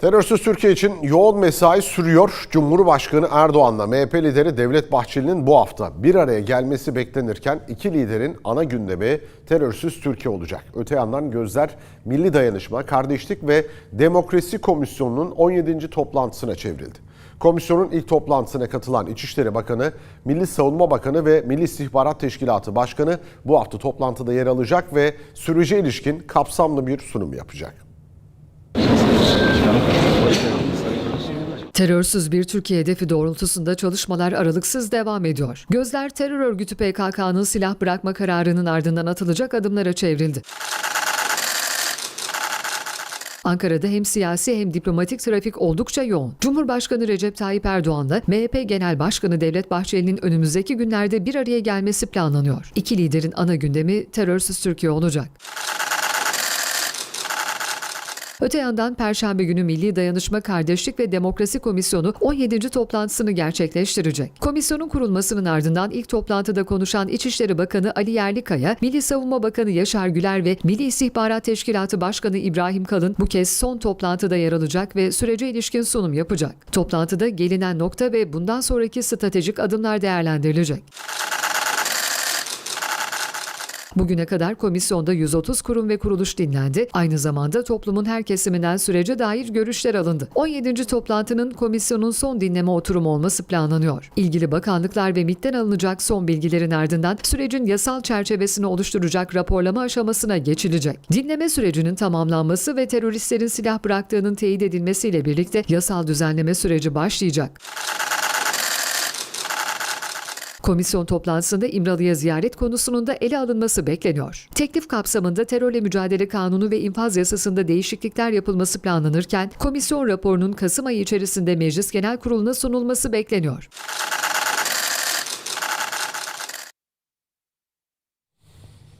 Terörsüz Türkiye için yoğun mesai sürüyor. Cumhurbaşkanı Erdoğan'la MHP lideri Devlet Bahçeli'nin bu hafta bir araya gelmesi beklenirken iki liderin ana gündemi terörsüz Türkiye olacak. Öte yandan gözler Milli Dayanışma, Kardeşlik ve Demokrasi Komisyonu'nun 17. toplantısına çevrildi. Komisyonun ilk toplantısına katılan İçişleri Bakanı, Milli Savunma Bakanı ve Milli İstihbarat Teşkilatı Başkanı bu hafta toplantıda yer alacak ve sürece ilişkin kapsamlı bir sunum yapacak. Terörsüz bir Türkiye hedefi doğrultusunda çalışmalar aralıksız devam ediyor. Gözler terör örgütü PKK'nın silah bırakma kararının ardından atılacak adımlara çevrildi. Ankara'da hem siyasi hem diplomatik trafik oldukça yoğun. Cumhurbaşkanı Recep Tayyip Erdoğan'la MHP Genel Başkanı Devlet Bahçeli'nin önümüzdeki günlerde bir araya gelmesi planlanıyor. İki liderin ana gündemi terörsüz Türkiye olacak. Öte yandan Perşembe günü Milli Dayanışma Kardeşlik ve Demokrasi Komisyonu 17. toplantısını gerçekleştirecek. Komisyonun kurulmasının ardından ilk toplantıda konuşan İçişleri Bakanı Ali Yerlikaya, Milli Savunma Bakanı Yaşar Güler ve Milli İstihbarat Teşkilatı Başkanı İbrahim Kalın bu kez son toplantıda yer alacak ve sürece ilişkin sunum yapacak. Toplantıda gelinen nokta ve bundan sonraki stratejik adımlar değerlendirilecek. Bugüne kadar komisyonda 130 kurum ve kuruluş dinlendi. Aynı zamanda toplumun her kesiminden sürece dair görüşler alındı. 17. toplantının komisyonun son dinleme oturumu olması planlanıyor. İlgili bakanlıklar ve MİT'ten alınacak son bilgilerin ardından sürecin yasal çerçevesini oluşturacak raporlama aşamasına geçilecek. Dinleme sürecinin tamamlanması ve teröristlerin silah bıraktığının teyit edilmesiyle birlikte yasal düzenleme süreci başlayacak. Komisyon toplantısında İmralı'ya ziyaret konusunun da ele alınması bekleniyor. Teklif kapsamında terörle mücadele kanunu ve infaz yasasında değişiklikler yapılması planlanırken komisyon raporunun Kasım ayı içerisinde Meclis Genel Kurulu'na sunulması bekleniyor.